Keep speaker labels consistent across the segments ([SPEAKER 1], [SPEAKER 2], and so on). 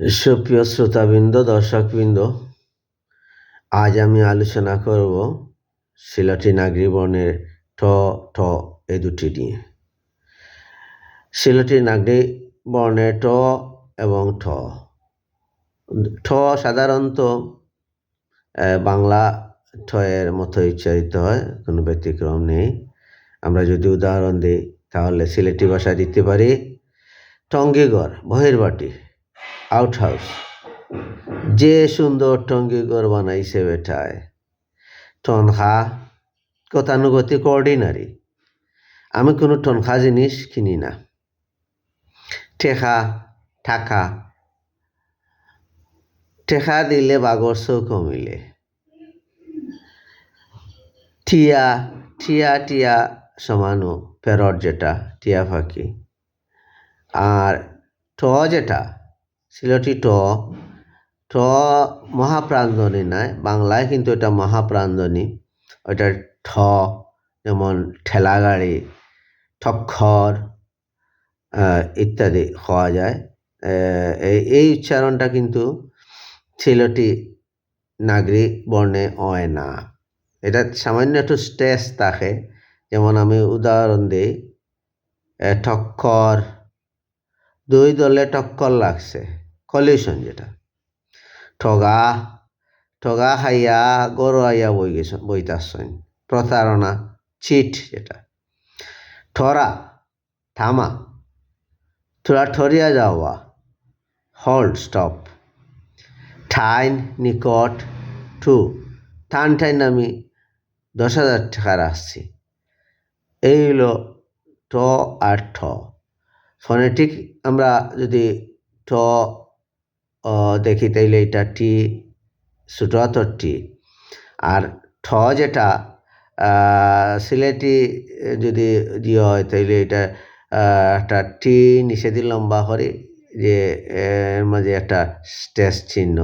[SPEAKER 1] সুপ্রিয় শ্রোতাবৃন্দ, দর্শকবৃন্দ, আজ আমি আলোচনা করব সিলটি নাগরি বর্ণের ঠ ঠ এ দুটি নিয়ে। সিলটি নাগরি বর্ণের ট এবং ঠ। ঠ সাধারণত বাংলা ঠয়ের মতো উচ্চারিত হয়, কোনো ব্যতিক্রম নেই। আমরা যদি উদাহরণ দিই, তাহলে সিলেটি ভাষা দিতে পারি, টঙ্গিগড়, বহিরবাটি। আউট হাউস যে সুন্দর টঙ্গিগড় বানাইছে বেটায়। টনখা, গতানুগতিক অর্ডিনারি আমি কোনো টনখা জিনিস কিনি না। ঠেকা ঠেকা। দিলে বাগর কমিলে টিয়া টিয়া টিয়া সমানু প্যারট যেটা, টিয়া পাখি আর ট যেটা সিলটি ট। ট মহাপ্রাণধ্বনি নয় বাংলায় কিন্তু এটা মহাপ্রাণধ্বনি ওটা ঠ যেমন ঠেলা গাড়ি ঠক্কর আহ, ইত্যাদি হওয়া যায়। এই উচ্চারণটা কিন্তু ছিলটি নাগরিক বর্ণে হয় না। এটা সামান্য একটু স্ট্রেস থাকে। যেমন আমি উদাহরণ দিই ঠক্কর দুই দলে টক্কর লাগছে কলিউশন যেটা। ঠগা ঠগা খাইয়া গরু আইয়া বই গেছ বইতাছন প্রতারণা চিট যেটা। ঠরা, থামা। থোড়া ঠরিয়া যাওয়া। হল্ড স্টপ ঠাইন, নিকট টু টান ঠাইন আমি দশ হাজার টাকার আসছি। এই হলো ট আর ঠ। ফনেটিক আমরা যদি ট দেখি, তাইলে এটা টি ছোটো টি। আর ঠ যেটা সিলেটি যদি দিয়ে হয়, তাইলে এটা একটা টি নিষেধি লম্বা করে যে এর মাঝে একটা স্টেস চিহ্ন।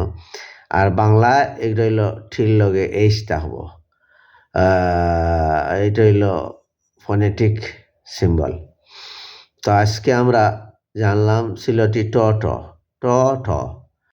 [SPEAKER 1] আর বাংলা এগুলো হইল ঠির লগে এইচটা হব। এটা হইল ফনেটিক সিম্বল তো আজকে আমরা জানলাম সিলটি ট ট ট ঠ